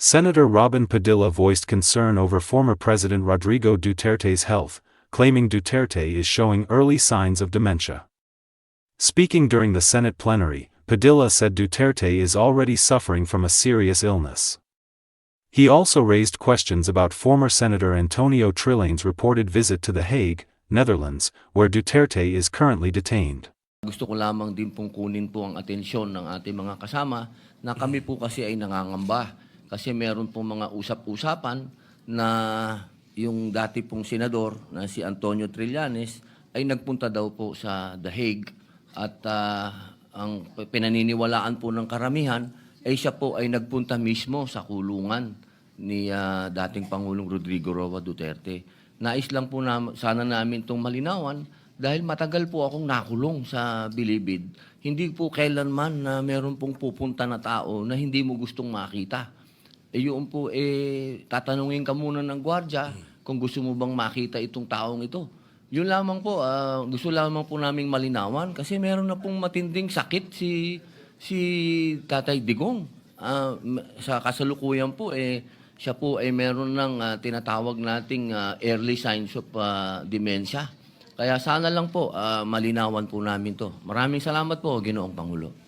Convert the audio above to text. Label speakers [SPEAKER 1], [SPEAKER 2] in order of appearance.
[SPEAKER 1] Senator Robin Padilla voiced concern over former President Rodrigo Duterte's health, claiming Duterte is showing early signs of dementia. Speaking during the Senate plenary, Padilla said Duterte is already suffering from a serious illness. He also raised questions about former Senator Antonio Trillane's reported visit to The Hague, Netherlands, where Duterte is currently detained.
[SPEAKER 2] Gusto ko lamang din pong kunin po ang atensyon ng ating mga kasama na kami po kasi ay nangangamba kasi meron pong mga usap-usapan na yung dati pong senador na si Antonio Trillanes ay nagpunta daw po sa The Hague at ah, ang pinaniniwalaan po ng karamihan ay siya po ay nagpunta mismo sa kulungan ni ah, dating Pangulong Rodrigo Roa Duterte. Nais lang po na, sana namin itong malinawan dahil matagal po akong nakulong sa Bilibid. Hindi po kailanman na meron pong pupunta na tao na hindi mo gustong makita. Eh yun po, eh, tatanungin ka muna ng gwardya kung gusto mo bang makita itong taong ito. Yun lamang po, ah, gusto lamang po naming malinawan kasi meron na pong matinding sakit si si Tatay Digong. Ah, sa kasalukuyan po, eh, siya po ay meron ng ah, tinatawag nating ah, early signs of ah, dementia. Kaya sana lang po, ah, malinawan po namin to. Maraming salamat po, Ginoong Pangulo.